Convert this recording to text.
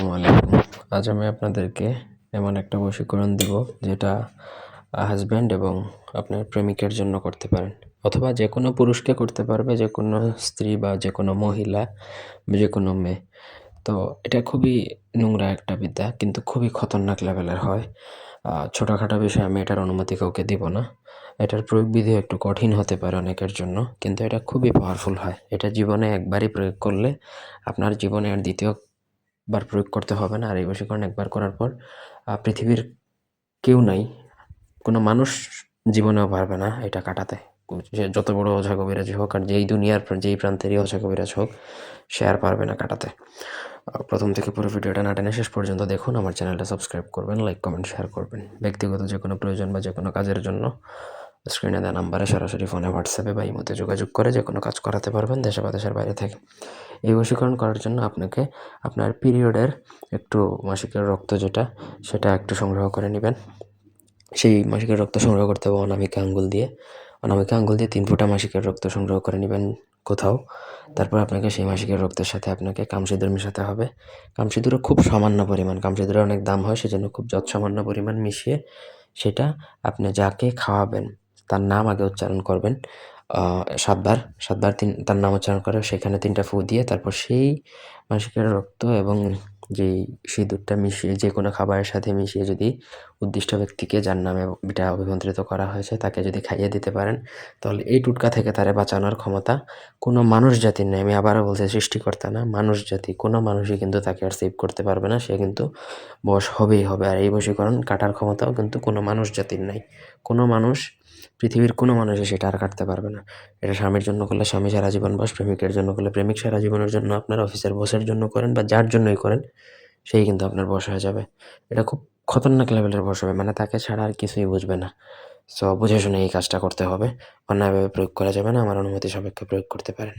আসসালামু আলাইকুম। আজ আমি আপনাদেরকে এমন একটা বশীকরণ দিব যেটা হাজব্যান্ড এবং আপনার প্রেমিকের জন্য করতে পারেন। অথবা যে কোনো পুরুষকে করতে পারবে, যে কোনো স্ত্রী বা যে কোনো মহিলা যে কোনো মেয়ে। তো এটা খুবই নোংরা একটা বিদ্যা, কিন্তু খুবই খতরনাক লেভেলের হয়। ছোটোখাটো বিষয়ে আমি এটার অনুমতি কাউকে দিব না। এটার প্রয়োগ বিধি একটু কঠিন হতে পারে অনেকের জন্য, কিন্তু এটা খুবই পাওয়ারফুল হয়। এটা জীবনে একবারই প্রয়োগ করলে আপনার জীবনে আর দ্বিতীয় বার প্রয়োগ করতে হবে না। আর এই বশীকরণ একবার করার পর পৃথিবীর কেউ নাই, কোনো মানুষ জীবনেও পারবে না এটা কাটাতে। সে যত বড় ওঝা কবিরাজ হোক আর যেই দুনিয়ার যেই প্রান্তেরই ওঝা কবিরাজ হোক, সে আর পারবে না কাটাতে। প্রথম থেকে পুরো ভিডিওটা না টেনে শেষ পর্যন্ত দেখুন। আমার চ্যানেলটা সাবস্ক্রাইব করবেন, লাইক, কমেন্ট, শেয়ার করবেন। ব্যক্তিগত যে কোনো প্রয়োজন বা যে কোনো কাজের জন্য স্ক্রিনে দেওয়া নাম্বারে সরাসরি ফোনে, হোয়াটসঅ্যাপে বা ইমোতে যোগাযোগ করে যে কোনো কাজ করাতে পারবেন দেশে বা দেশের বাইরে থেকে। এই বশীকরণ করার জন্য আপনাকে আপনার পিরিয়ডের একটু মাসিকের রক্ত যেটা, সেটা একটু সংগ্রহ করে নেবেন। সেই মাসিকের রক্ত সংগ্রহ করতে হবে অনামিকা আঙ্গুল দিয়ে। অনামিকা আঙ্গুল দিয়ে তিন ফুটা মাসিকের রক্ত সংগ্রহ করে নেবেন কোথাও। তারপর আপনাকে সেই মাসিকের রক্তের সাথে আপনাকে কামসিঁদুর মেশাতে হবে। কামসিঁদুরও খুব সামান্য পরিমাণ কামসিঁদুরের অনেক দাম হয়, সেজন্য খুব যৎ সামান্য পরিমাণ মিশিয়ে সেটা আপনি যাকে খাওয়াবেন তার নাম আগে উচ্চারণ করবেন। সাতবার সাতবার তিন, তার নাম উচ্চারণ করে সেখানে তিনটা ফু দিয়ে তারপর সেই মাসিকের রক্ত এবং যেই সিঁদুরটা মিশিয়ে, যে কোনো খাবারের সাথে মিশিয়ে যদি উদ্দিষ্ট ব্যক্তিকে যার নামে এটা অভিমন্ত্রিত করা হয়েছে, তাকে যদি খাইয়ে দিতে পারেন, তাহলে এই টুটকা থেকে তারে বাঁচানোর ক্ষমতা কোনো মানুষ জাতির নেই। আমি আবারও বলছি, সৃষ্টিকর্তা না, মানুষ জাতি। কোনো মানুষই কিন্তু তাকে আর সেভ করতে পারবে না, সে কিন্তু বশ হবেই হবে। আর এই বশীকরণ কাটার ক্ষমতাও কিন্তু কোনো মানুষ জাতির নাই। কোনো মানুষ পৃথিবীর কোনো মানুষে সেটা আর কাটতে পারবে না। এটা স্বামীর জন্য করলে স্বামী সারা জীবন বস, প্রেমিকের জন্য করলে প্রেমিক সারা জীবনের জন্য আপনার, অফিসের বসের জন্য করেন বা যার জন্যই করেন, সেই কিন্তু আপনার বস হয়ে যাবে। এটা খুব খতরনাক লেভেলের বস হবে মানে তাকে ছাড়া আর কিছুই বুঝবে না। সো বুঝে শুনে এই কাজটা করতে হবে। অন্যায়ভাবে প্রয়োগ করা যাবে না, আমার অনুমতি সাপেক্ষে প্রয়োগ করতে পারেন।